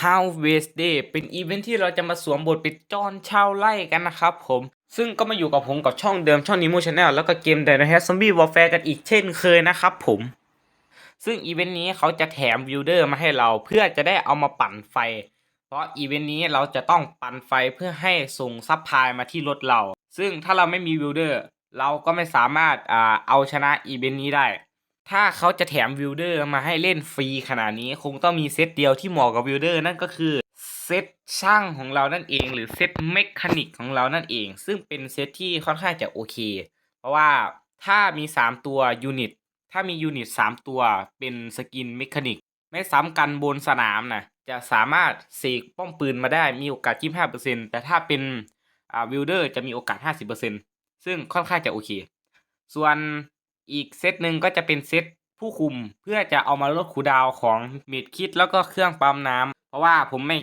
Harvest Day เป็นอีเวนท์ที่เราจะมาสวมบทเป็นจอนชาวไร่กันนะครับผม ซึ่งก็มาอยู่กับผมกับช่องเดิมช่อง Nemo Channel แล้วก็เกม Dino Head Zombie Warfare กันอีกเช่นเคยนะครับผม ซึ่งอีเวนต์นี้เขาจะแถมวิวเดอร์มาให้เราเพื่อจะได้เอามาปั่นไฟ เพราะอีเวนต์นี้เราจะต้องปั่นไฟเพื่อให้ส่งซัพพลายมาที่รถเรา ซึ่งถ้าเราไม่มีวิวเดอร์เราก็ไม่สามารถอเอาชนะอีเวนต์นี้ได้ ถ้าเขาจะแถมวิวเดอร์มาให้เล่นฟรีขนาดนี้คงต้องมีเซตเดียวที่เหมาะกับวิวเดอร์นั่นก็คือเซตช่างของเรานั่นเองหรือเซตเมคานิกของเรานั่นเอง ซึ่งเป็นเซตที่ค่อนข้างจะโอเค เพราะว่าถ้ามี 3 ตัวยูนิตถ้ามียูนิต 3 ตัวเป็นสกินเมคานิกไม่ซ้ำกันบนสนามนะจะสามารถเสกป้อมปืนมาได้มีโอกาส 25%แต่ถ้าเป็นวิลเดอร์จะมีโอกาส 50%ซึ่งค่อนข้างจะโอเค ส่วน อีกเซตหนึ่งก็จะเป็นเซตผู้คุมเพื่อจะเอามาลดคูดาวของเมดคิดแล้วก็เครื่องปั๊มน้ำเพราะว่าผมไม่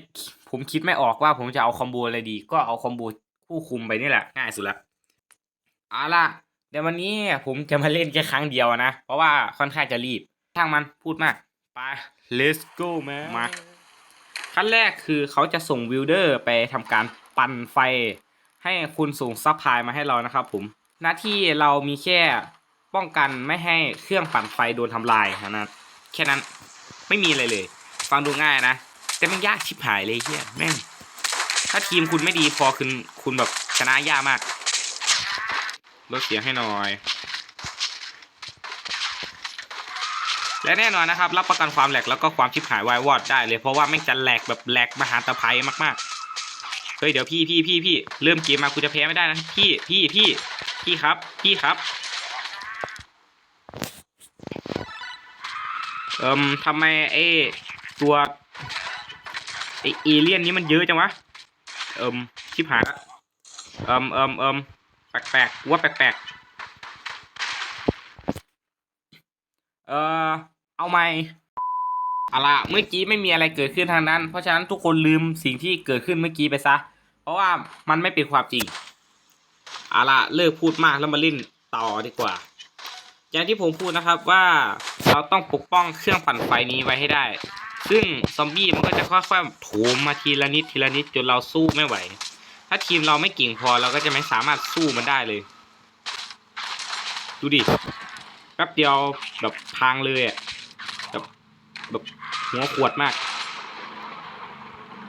ผมคิดไม่ออกว่าผมจะเอาคอมโบอะไรดี ก็เอาคอมโบผู้คุมไปนี่แหละง่ายสุดละเอาล่ะเดี๋ยววันนี้ผมจะมาเล่นแค่ครั้งเดียวนะ เพราะว่าค่อนข้างจะรีบช่างมันพูดมากไป let's go มามาขั้นแรกคือเขาจะส่งวิลเดอร์ไปทำการปั่นไฟ ให้คุณส่งซัพพลายมาให้เรานะครับผมหน้าที่เรามีแค่ ป้องกันไม่ให้เครื่องปั่นไฟโดนทำลายนะแค่นั้นไม่มีอะไรเลย ฟังดูง่ายนะ แต่มันยากชิบหายเลยเฮียแม่งถ้าทีมคุณไม่ดีพอคุณคุณแบบชนะยากมากลดเสียงให้หน่อย และแน่นอนนะครับ รับประกันความแหลกแล้วก็ความชิบหายวายวอดได้เลยเพราะว่าแม่งจะแหลกแบบแหลกมหาตะไพมากๆเฮ้ยเดี๋ยวพี่พี่พี่พี่เริ่มเกมมากูจะแพ้ไม่ได้นะพี่พี่พี่พี่ครับ พี่ครับ เอิมทำไมไอ้ตัวไอ้เอเลี่ยนนี้มันเยอะจังวะ เอิมชิบหายละเอิมเอิมเอิมแปลกๆว่าแปลกๆ เอ่อ เอาไหมเอาล่ะเมื่อกี้ไม่มีอะไรเกิดขึ้นทางนั้น เพราะฉะนั้นทุกคนลืมสิ่งที่เกิดขึ้นเมื่อกี้ไปซะ เพราะว่ามันไม่เป็นความจริงเอาล่ะเลิกพูดมากแล้วมาเล่นต่อดีกว่า อย่างที่ผมพูดนะครับว่า เราต้องปกป้องเครื่องปั่นไฟนี้ไว้ให้ได้ ซึ่งซอมบี้มันก็จะค่อยๆโถมมาทีละนิดทีละนิดจนเราสู้ไม่ไหว ถ้าทีมเราไม่เก่งพอเราก็จะไม่สามารถสู้มันได้เลย ดูดิแป๊บเดียวแบบพังเลยอะแบบแบบหัวขวดมาก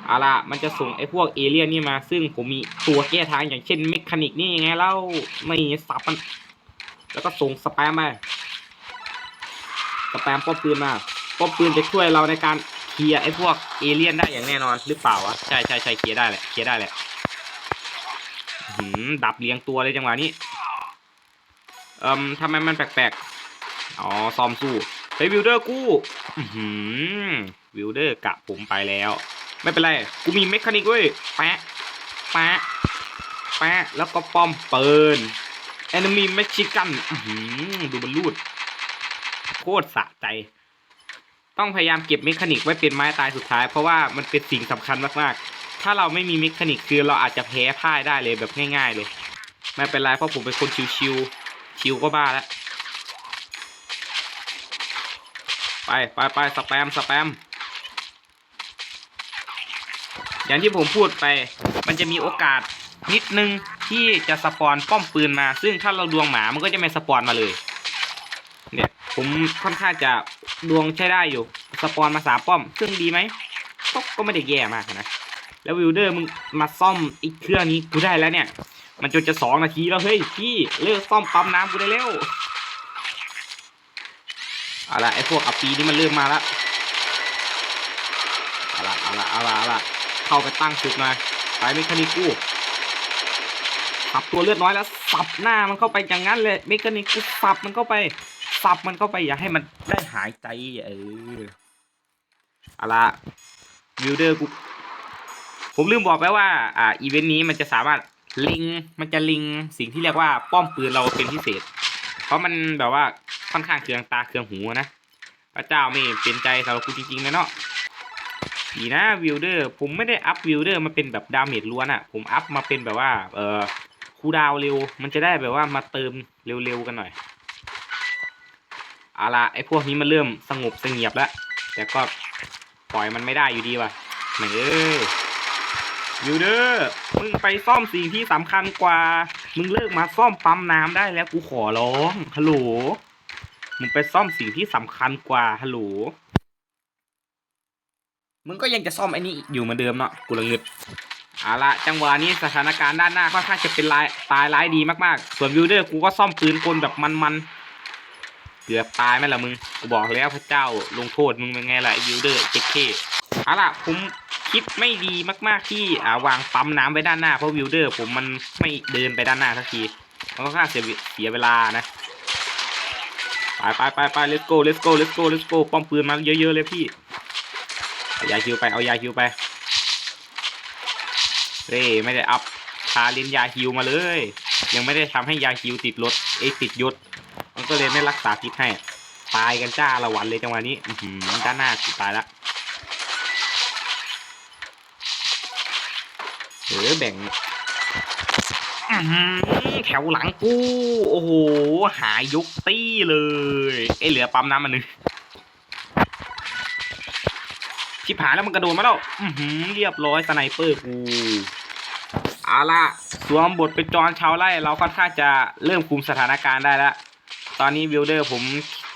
เอาล่ะมันจะส่งไอ้พวกเอเลี่ยนนี่มา ซึ่งผมมีตัวแก้ทางอย่างเช่นเมคานิกนี่ยังไงเล่าไม่สับมัน แล้วก็ส่งสแปมมา สแปมป้อมปืนมาป้อมปืนจะช่วยเราในการเคลียร์ไอ้พวกเอเลี่ยนได้อย่างแน่นอนหรือเปล่าวะใช่ใช่ใช่เคลียร์ได้แหละเคลียร์ได้แหละหืมดับเรียงตัวเลยจังหวะนี้เอ่มทำไมมันแปลกๆอ๋อซอมสู้เฮ้ยวิลเดอร์กู้หือวิลเดอร์กะผมไปแล้ว ไม่เป็นไรกูมีเมคานิกเว้ยแปะแปะแปะแล้วก็ป้อมปืนแอนิมีแมชชิกันดูมันรูด โคตรสะใจ ต้องพยายามเก็บเมคานิกไว้เป็นไม้ตายสุดท้ายเพราะว่ามันเป็นสิ่งสำคัญมากๆ ถ้าเราไม่มีเมคานิกคือเราอาจจะแพ้พ่ายได้เลยแบบง่าย ๆ เลย ไม่เป็นไรเพราะผมเป็นคนชิวๆชิวก็บ้าแล้วไปไปไปสแปมสแปมอย่างที่ผมพูดไป มันจะมีโอกาสนิดนึงที่จะสปอนป้อมปืนมา ซึ่งถ้าเราดวงหมามันก็จะไม่สปอนมาเลย เนี่ย ผมค่อนข้างจะดวงใช้ได้อยู่ สปอนมาสามป้อมซึ่องดีไหมก็ก็ไม่ได้แย่มากนะ แล้ววิลเดอร์มึงมาซ่อมอีกเครื่องนี้กูได้แล้วเนี่ย มันจนจะสองนาทีแล้วเฮ้ยพี่เลิกซ่อมปั๊มน้ำกูได้แล้วเอาละไอพวกอัปปีนี่มันเริ่มมาแล้วเอาละเอาละเอาละเอาละเข้าไปตั้งจุดหน่อยไปเมคานิกูสับตัวเลือดน้อยแล้วสับหน้ามันเข้าไปอย่างนั้นเลยเมคานิกูสับมันเข้าไป สับมันเข้าไปอย่าให้มันได้หายใจเออเอาละวิลเดอร์กูผมลืมบอกไปว่า อ่า อีเวนต์นี้มันจะสามารถลิง มันจะลิงสิ่งที่เรียกว่าป้อมปืนเราเป็นพิเศษ เพราะมันแบบว่าค่อนข้างเคืองตาเคืองหูนะ พระเจ้าไม่เป็นใจสำหรับกูจริงๆเลยเนาะดีนะวิลเดอร์ ผมไม่ได้อัพวิลเดอร์มาเป็นแบบดาเมจล้วนอะ่ะ ผมอัพมาเป็นแบบว่า เออคูดาวเร็ว มันจะได้แบบว่ามาเติมเร็วๆกันหน่อย อาละไอ้พวกนี้มันเริ่มสงบเสงียบแล้ว แต่ก็ปล่อยมันไม่ได้อยู่ดีว่ะไหนเอ้ยวิวเดอร์มึงไปซ่อมสิ่งที่สำคัญกว่า มึงเลิกมาซ่อมปั๊มน้ำได้แล้วกูขอร้องฮัลโหลมึงไปซ่อมสิ่งที่สำคัญกว่าฮัลโหลมึงก็ยังจะซ่อมไอ้นี่อยู่เหมือนเดิมเนาะกูละงึดเอาละจังหวะนี้สถานการณ์ด้านหน้าค่อนข้างจะเป็นลายตายร้ายดีมากๆ ส่วนวิวเดอร์กูก็ซ่อมปืนกลแบบมันๆ เกือบตายไหมล่ะมึงกูบอกแล้วพระเจ้าลงโทษมึงเป็นไงล่ะไอ้บิวเดอร์เจ๊เคเอาล่ะผมคิดไม่ดีมากๆที่อ่าวางปั๊มน้ำไว้ด้านหน้าเพราะวิวเดอร์ ผมมันไม่เดินไปด้านหน้าสักทีมันก็ค่าเสียเวเสียเวลานะไปไปไปไป let's go let's go let's go let's go ป้อมปืนมาเยอะๆเลยพี่เอายาฮิวไปเอายาฮิวไปเร่ไม่ได้อัพพาลินยาฮิวมาเลย ยังไม่ได้ทำให้ยาฮิวติดรถเอติดยศ ก็เลยไม่รักษาพิษให้ ตายกันจ้าละวันเลยจังหวะนี้อืด้านหน้ากูตายละเออแบ่งแถวหลังกู โอ้โห หายยุกตี้เลย เอ้เหลือปั๊มน้ำมันหนึ่งชิบหายแล้วมันกระโดดมาแล้วอือหือเรียบร้อยสไนเปอร์กูเอาล่ะสวมบทเป็นจอนชาวไร่เราค่อนข้างจะเริ่มคุมสถานการณ์ได้แล้ว ตอนนี้วิลเดอร์ผม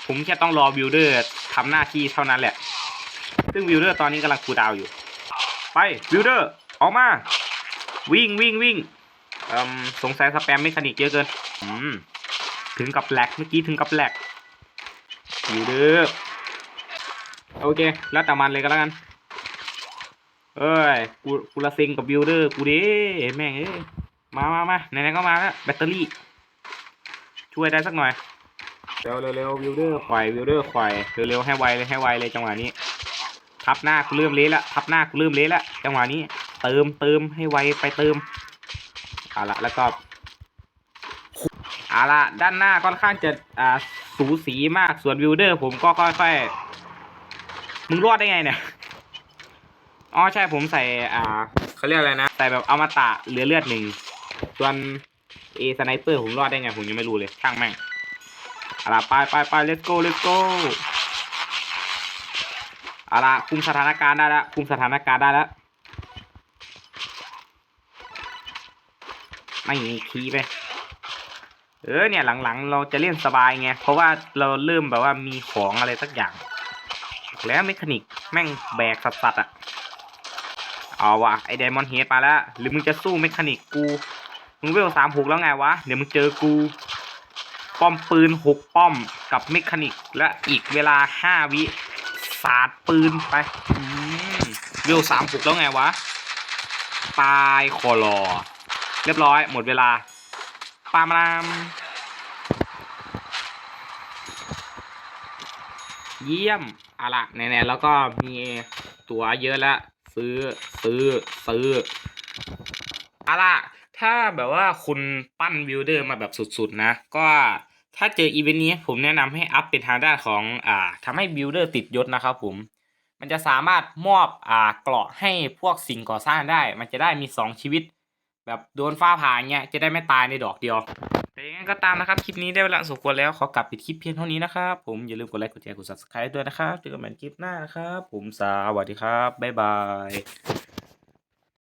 ผมแค่ต้องรอวิลเดอร์ทำหน้าที่เท่านั้นแหละ ซึ่งวิลเดอร์ตอนนี้กำลังคูดาวอยู่ ไปวิลเดอร์ออกมา วิ่งวิ่งวิ่งสงสัยสแปมเมคานิกเยอะเกินถึงกับแหลกเมื่อกี้ถึงกับแหลกวิลเดอร์โอเค แล้วแต่มันเลยก็แล้วกัน เอ้ย กูกูละเซ็งกับวิลเดอร์ กูดิแม่งเอ้ยมามามาไหนๆก็มาแล้วแบตเตอรี่ ช่วยได้สักหน่อย เร็วเร็ววิวเดอร์ควายวิวเดอร์ควายเร็วเร็วให้ไวเลยให้ไวเลยจังหวะนี้ทับหน้ากูเริ่มเละละทับหน้ากูเริ่มเละละจังหวะนี้ เติมเติมให้ไวไปเติมเอาละแล้วก็เอาละด้านหน้าค่อนข้างจะอ่าสูสีมากส่วนวิวเดอร์ ผมก็ค่อยๆมึงรอดได้ไงเนี่ยอ๋อใช่ผมใส่ อ่าเขาเรียกอะไรนะใส่แบบอมตะเหลือเลือดหนึ่งส่วนเอสไนเปอร์ผมรอดได้ไงผมยังไม่รู้เลยช่างแม่ง อาล่ะไปไปไป let's go let's go อาล่ะคุมสถานการณ์ได้แล้วคุมสถานการณ์ได้แล้วไม่มีคีไป เออเนี่ยหลังๆ เราจะเล่นสบายไง เพราะว่าเราเริ่มแบบว่ามีของอะไรสักอย่าง แล้วเมคานิกแม่งแบกสัสๆอะ เอาว่ะไอเดมอนเฮดมาแล้ว หรือมึงจะสู้เมคานิกกู มึงเวลสามหกแล้วไงวะ เดี๋ยวมึงเจอกู ป้อมปืนหกป้อมกับเมคานิก และอีกเวลาห้าวิสาดปืนไปเวลสามหกแล้วไงวะ ตายคอรอ เรียบร้อย หมดเวลา ปามรามเยี่ยมอาละไหนๆแล้วก็มีตั๋วเยอะแล้ว ซื้อซื้อซื้ออาละ ถ้าแบบว่าคุณปั้นบิลเดอร์มาแบบสุดๆนะ ก็ถ้าเจออีเวนต์นี้ผมแนะนำให้อัพเป็นทางด้านของอ่าทำให้บิลเดอร์ติดยศนะครับผม มันจะสามารถมอบอ่าเกราะให้พวกสิ่งก่อสร้างได้ มันจะได้มี 2 ชีวิต แบบโดนฟ้าผ่าเงี้ยจะได้ไม่ตายในดอกเดียว แต่ยังไงก็ตามนะครับ คลิปนี้ได้เวลาสมควรแล้ว ขอกลับปิดคลิปเพียงเท่านี้นะครับ ผมอย่าลืมกดไลค์กดแชร์กด subscribe ด้วยนะครับเจอกันใหม่คลิปหน้านะครับ ผมสวัสดีครับบ๊ายบาย